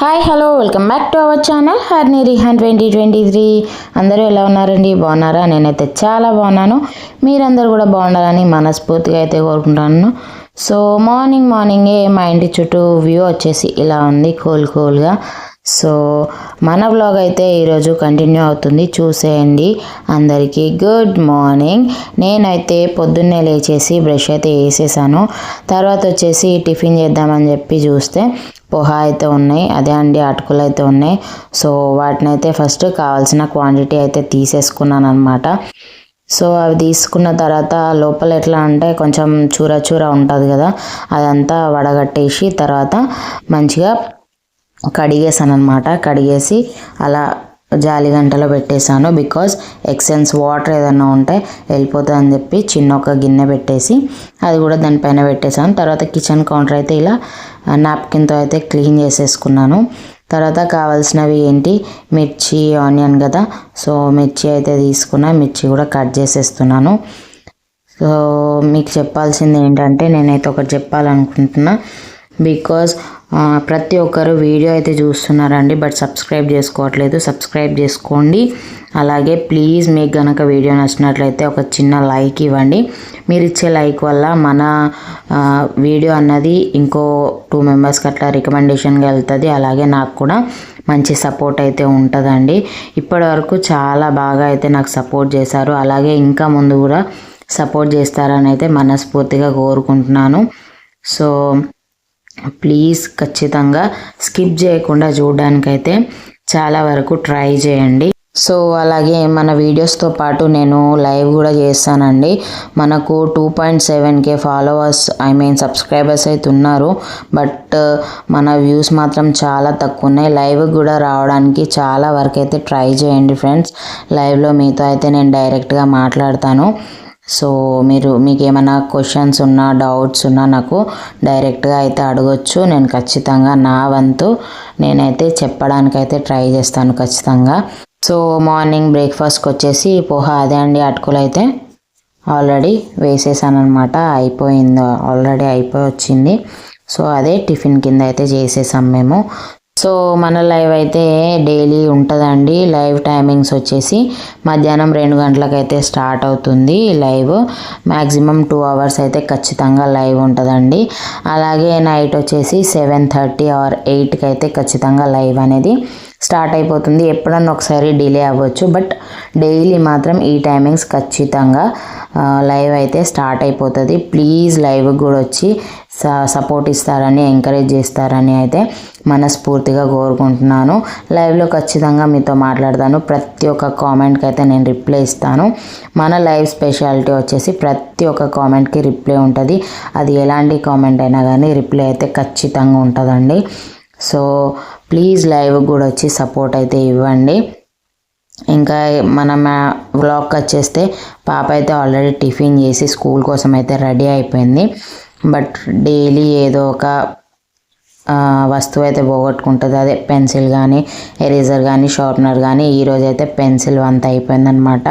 Hi hello welcome back to our channel Harni Rihan twenty twenty three అందరూ ఎలా ఉన్నారండి? బాగున్నారా? నేనైతే చాలా బాగున్నాను. మీరందరూ కూడా బాగుండాలని మనస్ఫూర్తిగా అయితే కోరుకుంటున్నాను. సో మార్నింగ్ మార్నింగే మా ఇంటి చుట్టూ వ్యూ వచ్చేసి ఇలా ఉంది కూల్ కూల్గా. సో మన బ్లాగ్ అయితే ఈరోజు కంటిన్యూ అవుతుంది. చూసేయండి అందరికీ. గుడ్ మార్నింగ్ నేనైతే పొద్దున్నే లేచేసి బ్రష్ అయితే వేసేసాను. తర్వాత వచ్చేసి టిఫిన్ చేద్దామని చెప్పి చూస్తే పోహా అయితే ఉన్నాయి అదే అండి అటుకులు అయితే ఉన్నాయి. సో వాటిని అయితే ఫస్ట్ కావాల్సిన క్వాంటిటీ అయితే తీసేసుకున్నాను అనమాట సో అవి తీసుకున్న తర్వాత లోపల ఎట్లా అంటే కొంచెం చూర చూర ఉంటుంది కదా అదంతా వడగట్టేసి తర్వాత మంచిగా కడిగేసాను అనమాట కడిగేసి అలా జాలి గంటలో పెట్టేశాను. బికాస్ ఎక్సెన్స్ వాటర్ ఏదైనా ఉంటే వెళ్ళిపోతుంది అని చెప్పి చిన్న ఒక గిన్నె పెట్టేసి అది కూడా దానిపైన పెట్టేశాను. తర్వాత కిచెన్ కౌంటర్ అయితే ఇలా నాప్కిన్తో అయితే క్లీన్ చేసేసుకున్నాను. తర్వాత కావాల్సినవి ఏంటి? మిర్చి ఆనియన్ కదా. సో మిర్చి అయితే తీసుకున్నా మిర్చి కూడా కట్ చేసేస్తున్నాను. సో మీకు చెప్పాల్సింది ఏంటంటే నేనైతే ఒకటి చెప్పాలనుకుంటున్నా. బికాజ్ ప్రతి ఒక్కరు వీడియో అయితే చూస్తున్నారండి బట్ సబ్స్క్రైబ్ చేసుకోవట్లేదు. సబ్స్క్రైబ్ చేసుకోండి. అలాగే ప్లీజ్ మీకు గనక వీడియో నచ్చినట్లయితే ఒక చిన్న లైక్ ఇవ్వండి. మీరు ఇచ్చే లైక్ వల్ల మన వీడియో అన్నది ఇంకో టూ మెంబర్స్కి అట్లా రికమెండేషన్గా వెళ్తుంది. అలాగే నాకు కూడా మంచి సపోర్ట్ అయితే ఉంటుందండి. ఇప్పటి వరకు చాలా బాగా అయితే నాకు సపోర్ట్ చేశారు. అలాగే ఇంకా ముందు కూడా సపోర్ట్ చేస్తారని అయితే మనస్ఫూర్తిగా కోరుకుంటున్నాను. సో ప్లీజ్ ఖచ్చితంగా స్కిప్ చేయకుండా చూడడానికైతే చాలా వరకు ట్రై చేయండి. సో అలాగే మన వీడియోస్తో పాటు నేను లైవ్ కూడా చేస్తానండి. మనకు two point seven K followers I mean subscribers అయితే ఉన్నారు. బట్ uh, మన వ్యూస్ మాత్రం చాలా తక్కువ ఉన్నాయి లైవ్ కూడా రావడానికి చాలా వరకు అయితే ట్రై చేయండి ఫ్రెండ్స్. లైవ్లో మీతో అయితే నేను డైరెక్ట్గా మాట్లాడతాను. సో మీరు మీకు ఏమైనా క్వశ్చన్స్ ఉన్నా డౌట్స్ ఉన్నా నాకు డైరెక్ట్గా అయితే అడగొచ్చు. నేను ఖచ్చితంగా నా వంతు నేనైతే చెప్పడానికైతే ట్రై చేస్తాను ఖచ్చితంగా. సో మార్నింగ్ బ్రేక్ఫాస్ట్కి వచ్చేసి పోహా అదే అండి అటుకులు అయితే ఆల్రెడీ వేసేసాను అనమాట అయిపోయింది ఆల్రెడీ అయిపోయి వచ్చింది. సో అదే టిఫిన్ కింద అయితే చేసేసాం మేము. సో మన లైవ్ అయితే డైలీ ఉంటుందండి. లైవ్ టైమింగ్స్ వచ్చేసి మధ్యాహ్నం రెండు గంటలకైతే స్టార్ట్ అవుతుంది లైవ్. మ్యాక్సిమం టూ అవర్స్ అయితే ఖచ్చితంగా లైవ్ ఉంటుందండి. అలాగే నైట్ వచ్చేసి సెవెన్ థర్టీ ఆర్ ఎయిట్కి అయితే ఖచ్చితంగా లైవ్ అనేది స్టార్ట్ అయిపోతుంది. ఎప్పుడన్నా ఒకసారి డిలే అవ్వచ్చు. బట్ డైలీ మాత్రం ఈ టైమింగ్స్ ఖచ్చితంగా లైవ్ అయితే స్టార్ట్ అయిపోతుంది. ప్లీజ్ లైవ్ కూడా వచ్చి సపోర్ట్ ఇస్తారని ఎంకరేజ్ చేస్తారని అయితే మనస్ఫూర్తిగా కోరుకుంటున్నాను. లైవ్లో ఖచ్చితంగా మీతో మాట్లాడతాను. ప్రతి ఒక్క కామెంట్కి అయితే నేను రిప్లై ఇస్తాను. మన లైవ్ స్పెషాలిటీ వచ్చేసి ప్రతి ఒక్క కామెంట్కి రిప్లై ఉంటుంది. అది ఎలాంటి కామెంట్ అయినా కానీ రిప్లై అయితే ఖచ్చితంగా ఉంటుందండి. సో ప్లీజ్ లైవ్ కూడా వచ్చి సపోర్ట్ అయితే ఇవ్వండి. ఇంకా మనం వ్లాగ్కి వచ్చేస్తే పాప అయితే ఆల్రెడీ టిఫిన్ చేసి స్కూల్ కోసం అయితే రెడీ అయిపోయింది. బట్ డైలీ ఏదో ఒక వస్తువు అయితే పోగొట్టుకుంటుంది. అదే పెన్సిల్ కానీ ఎరేజర్ కానీ షార్ప్నర్ కానీ ఈరోజు అయితే పెన్సిల్ వంత అయిపోయిందనమాట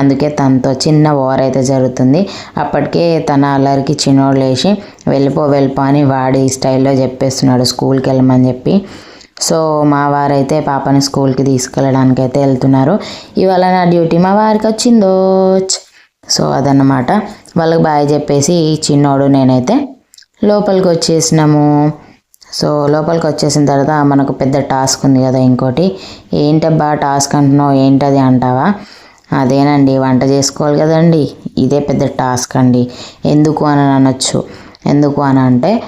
అందుకే తనతో చిన్న వార్ అయితే జరుగుతుంది. అప్పటికే తన అల్లరికి చిన్నోడు లేచి వెళ్ళిపో వెళ్ళిపో అని వాడి స్టైల్లో చెప్పేస్తున్నాడు స్కూల్కి వెళ్ళమని చెప్పి. సో మా వారైతే పాపని స్కూల్కి తీసుకెళ్ళడానికి అయితే వెళ్తున్నారు. ఇవాళ నా డ్యూటీ మా వారికి వచ్చిందో సో అదన్నమాట. వాళ్ళకి బాయ్ చెప్పేసి చిన్నోడు నేనైతే లోపలికి వచ్చేసినాము. సో లోపలికి వచ్చేసిన తర్వాత మనకు పెద్ద టాస్క్ ఉంది కదా ఇంకోటి. ఏంటబ్బా టాస్క్ అంటున్నావు? ఏంటది అంటావా? అదేనండి వంట చేసుకోవాలి కదండి. ఇదే పెద్ద టాస్క్ అండి. ఎందుకు అని అనొచ్చు. ఎందుకు అని అంటే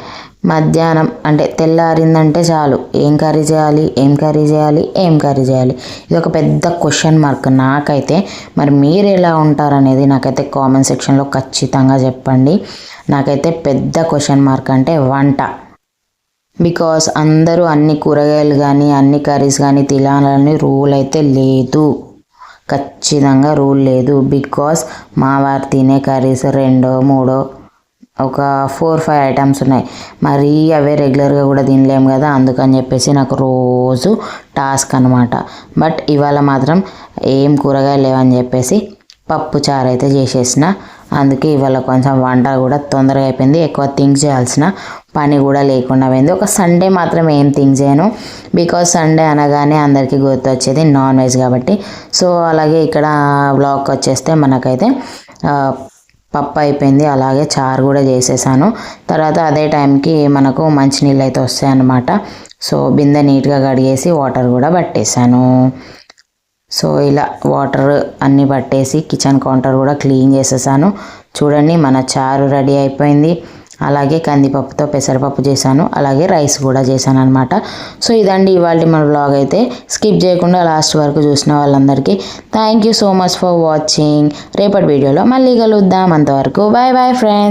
మధ్యాహ్నం అంటే తెల్లారిందంటే చాలు. ఏం కర్రీ చేయాలి? ఏం కర్రీ చేయాలి? ఏం కర్రీ చేయాలి? ఇది ఒక పెద్ద క్వశ్చన్ మార్క్ నాకైతే. మరి మీరు ఎలా ఉంటారనేది నాకైతే కామెంట్ సెక్షన్లో ఖచ్చితంగా చెప్పండి. నాకైతే పెద్ద క్వశ్చన్ మార్క్ అంటే వంట. బికాస్ అందరూ అన్ని కూరగాయలు కానీ అన్ని కర్రీస్ కానీ తినాలని రూల్ అయితే లేదు. ఖచ్చితంగా రూల్ లేదు. బికాస్ మా వారు తినే కర్రీస్ రెండో మూడో ఒక ఫోర్ ఫైవ్ ఐటమ్స్ ఉన్నాయి. మరి అవే రెగ్యులర్గా కూడా తినలేము కదా అందుకని చెప్పేసి నాకు రోజు టాస్క్ అనమాట బట్ ఇవాళ మాత్రం ఏం కూరగాయలు లేవని చెప్పేసి పప్పు చారు అయితే చేసేసిన. అందుకే ఇవాళ కొంచెం వంట కూడా తొందరగా అయిపోయింది. ఎక్కువ థింక్ చేయాల్సిన పని కూడా లేకుండా పోయింది. ఒక సండే మాత్రం ఏం థింక్ చేయను. బికాజ్ సండే అనగానే అందరికీ గుర్తొచ్చేది నాన్ వెజ్ కాబట్టి. సో అలాగే ఇక్కడ బ్లాక్ వచ్చేస్తే మనకైతే పప్పు అయిపోయింది అలాగే చారు కూడా చేసేసాను. తర్వాత అదే టైంకి మనకు మంచినీళ్ళు అయితే వస్తాయన్నమాట. సో బిందె నీట్గా కడిగేసి వాటర్ కూడా పట్టేశాను సో ఇలా వాటర్ అన్నీ పట్టేసి కిచెన్ కౌంటర్ కూడా క్లీన్ చేసేసాను. చూడండి మన చారు రెడీ అయిపోయింది. అలాగే కందిపప్పుతో పెసరపప్పు చేశాను అలాగే రైస్ కూడా చేశాను అనమాట సో ఇదండి ఇవాళ మన బ్లాగ్ అయితే. స్కిప్ చేయకుండా లాస్ట్ వరకు చూసిన వాళ్ళందరికీ thank you so much for watching రేపటి వీడియోలో మళ్ళీ కలుద్దాం. అంతవరకు బాయ్ బాయ్ ఫ్రెండ్స్